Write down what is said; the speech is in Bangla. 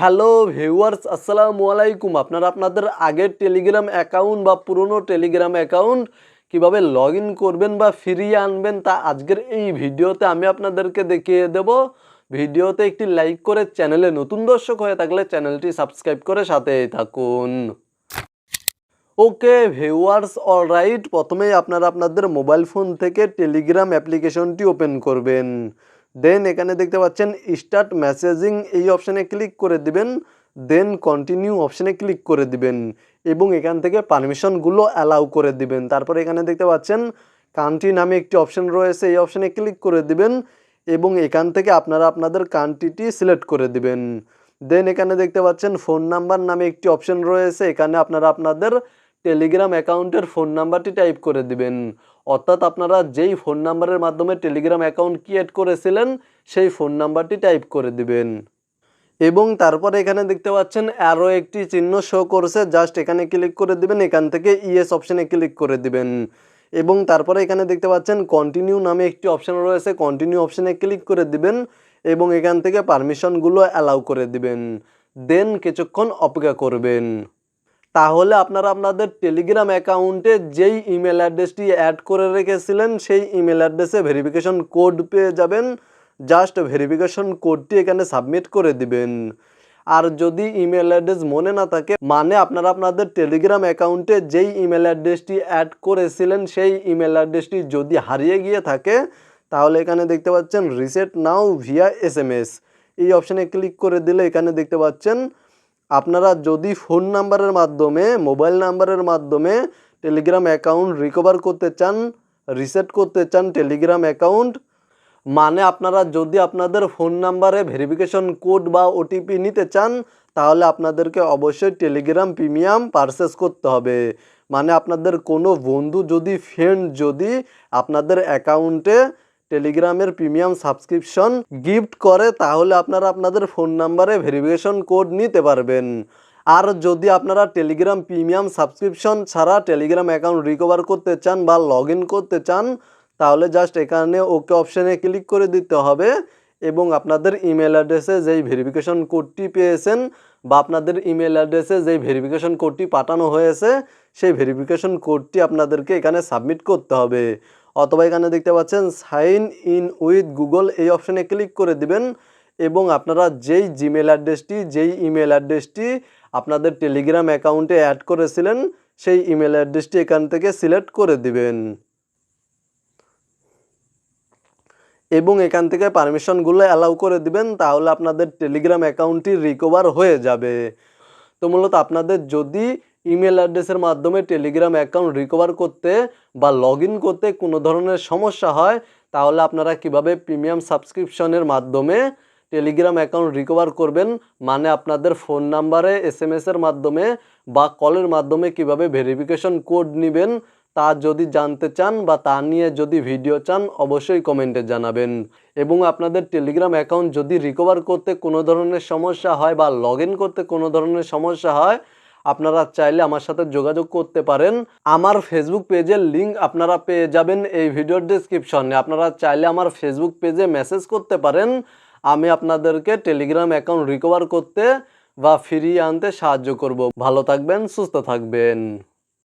হ্যালো ভিউয়ার্স, আসসালামু আলাইকুম। আপনারা আপনাদের আগের টেলিগ্রাম অ্যাকাউন্ট বা পুরনো টেলিগ্রাম অ্যাকাউন্ট কীভাবে লগ করবেন বা ফিরিয়ে আনবেন তা আজকের এই ভিডিওতে আমি আপনাদেরকে দেখিয়ে দেব। ভিডিওতে একটি লাইক করে চ্যানেলে নতুন দর্শক হয়ে থাকলে চ্যানেলটি সাবস্ক্রাইব করে সাথেই থাকুন। ওকে ভিউয়ার্স, অলরাইট, প্রথমেই আপনারা আপনাদের মোবাইল ফোন থেকে টেলিগ্রাম অ্যাপ্লিকেশনটি ওপেন করবেন। দেন এখানে দেখতে পাচ্ছেন স্টার্ট মেসেজিং এই অপশানে ক্লিক করে দিবেন। দেন কন্টিনিউ অপশানে ক্লিক করে দিবেন এবং এখান থেকে পারমিশনগুলো অ্যালাউ করে দিবেন। তারপর এখানে দেখতে পাচ্ছেন কান্ট্রি নামে একটি অপশান রয়েছে, এই অপশানে ক্লিক করে দিবেন এবং এখান থেকে আপনারা আপনাদের কান্ট্রিটি সিলেক্ট করে দিবেন। দেন এখানে দেখতে পাচ্ছেন ফোন নাম্বার নামে একটি অপশন রয়েছে, এখানে আপনারা আপনাদের টেলিগ্রাম অ্যাকাউন্টের ফোন নাম্বারটি টাইপ করে দিবেন। অর্থাৎ আপনারা যেই ফোন নাম্বারের মাধ্যমে টেলিগ্রাম অ্যাকাউন্ট ক্রিয়েট করেছিলেন, সেই ফোন নাম্বারটি টাইপ করে দিবেন। এবং তারপরে এখানে দেখতে পাচ্ছেন আরও একটি চিহ্ন শো করছে। জাস্ট এখানে ক্লিক করে দিবেন, এখান থেকে ইএস অপশানে ক্লিক করে দিবেন। এবং তারপরে এখানে দেখতে পাচ্ছেন কন্টিনিউ নামে একটি অপশান রয়েছে কন্টিনিউ অপশানে ক্লিক করে দিবেন এবং এখান থেকে পারমিশনগুলো অ্যালাউ করে দিবেন। দেন কিছুক্ষণ অপেক্ষা করবেন। তাহলে আপনারা আপনাদের টেলিগ্রাম অ্যাকাউন্টে যেই ইমেল অ্যাড্রেসটি অ্যাড করে রেখেছিলেন, সেই ইমেল অ্যাড্রেসে ভেরিফিকেশন কোড পেয়ে যাবেন। জাস্ট ভেরিফিকেশন কোডটি এখানে সাবমিট করে দিবেন। আর যদি ইমেল অ্যাড্রেস মনে না থাকে মানে আপনারা আপনাদের টেলিগ্রাম অ্যাকাউন্টে যেই ইমেল অ্যাড্রেসটি অ্যাড করেছিলেন, সেই ইমেল অ্যাড্রেসটি যদি হারিয়ে গিয়ে থাকে, তাহলে এখানে দেখতে পাচ্ছেন রিসেট নাও ভিয়া এস এই অপশানে ক্লিক করে দিলে এখানে দেখতে পাচ্ছেন আপনারা যদি ফোন নাম্বারের মাধ্যমে, মোবাইল নাম্বারের মাধ্যমে টেলিগ্রাম অ্যাকাউন্ট রিকভার করতে চান রিসেট করতে চান টেলিগ্রাম অ্যাকাউন্ট মানে আপনারা যদি আপনাদের ফোন নাম্বারে ভেরিফিকেশন কোড বা ওটিপি নিতে চান, তাহলে আপনাদেরকে অবশ্যই টেলিগ্রাম প্রিমিয়াম পারচেস করতে হবে। মানে আপনাদের কোনো বন্ধু যদি ফ্রেন্ড যদি আপনাদের অ্যাকাউন্টে টেলিগ্রামের প্রিমিয়াম সাবস্ক্রিপশন গিফট করে, তাহলে আপনারা আপনাদের ফোন নাম্বারে ভেরিফিকেশন কোড নিতে পারবেন। আর যদি আপনারা টেলিগ্রাম প্রিমিয়াম সাবস্ক্রিপশন ছাড়া টেলিগ্রাম অ্যাকাউন্ট রিকভার করতে চান বা লগ করতে চান, তাহলে জাস্ট এখানে ওকে অপশানে ক্লিক করে দিতে হবে এবং আপনাদের ইমেল অ্যাড্রেসে যেই ভেরিফিকেশন কোডটি পেয়েছেন বা আপনাদের ইমেল অ্যাড্রেসে যেই ভেরিফিকেশন কোডটি পাঠানো হয়েছে, সেই ভেরিফিকেশন কোডটি আপনাদেরকে এখানে সাবমিট করতে হবে। অথবা এখানে দেখতে পাচ্ছেন, সাইন ইন উইথ গুগল এই অপশানে ক্লিক করে দিবেন এবং আপনারা যেই জিমেল অ্যাড্রেসটি, যেই ইমেল অ্যাড্রেসটি আপনাদের টেলিগ্রাম অ্যাকাউন্টে অ্যাড করেছিলেন, সেই ইমেল অ্যাড্রেসটি এখান থেকে সিলেক্ট করে দিবেন। এবং এখান থেকে পারমিশনগুলো অ্যালাউ করে দিবেন, তাহলে আপনাদের টেলিগ্রাম অ্যাকাউন্টটি রিকভার হয়ে যাবে। তো মূলত আপনাদের যদি ইমেল অ্যাড্রেসের মাধ্যমে টেলিগ্রাম অ্যাকাউন্ট রিকভার করতে বা লগ করতে কোনো ধরনের সমস্যা হয়, তাহলে আপনারা কীভাবে প্রিমিয়াম সাবস্ক্রিপশনের মাধ্যমে টেলিগ্রাম অ্যাকাউন্ট রিকভার করবেন? মানে আপনাদের ফোন নাম্বারে এস এসের মাধ্যমে বা কলের মাধ্যমে কীভাবে ভেরিফিকেশন কোড নেবেন? তা যদি জানতে চান বা তা নিয়ে যদি ভিডিও চান, অবশ্যই কমেন্টে জানাবেন। এবং আপনাদের টেলিগ্রাম অ্যাকাউন্ট যদি রিকভার করতে কোনো ধরনের সমস্যা হয় বা লগ করতে কোনো ধরনের সমস্যা হয় আপনারা চাইলে আমার সাথে যোগাযোগ করতে পারেন। আমার ফেসবুক পেজের লিঙ্ক আপনারা পেয়ে যাবেন এই ভিডিওর ডিসক্রিপশনে আপনারা চাইলে আমার ফেসবুক পেজে মেসেজ করতে পারেন। আমি আপনাদেরকে টেলিগ্রাম অ্যাকাউন্ট রিকভার করতে বা ফিরিয়ে আনতে সাহায্য করব। ভালো থাকবেন, সুস্থ থাকবেন।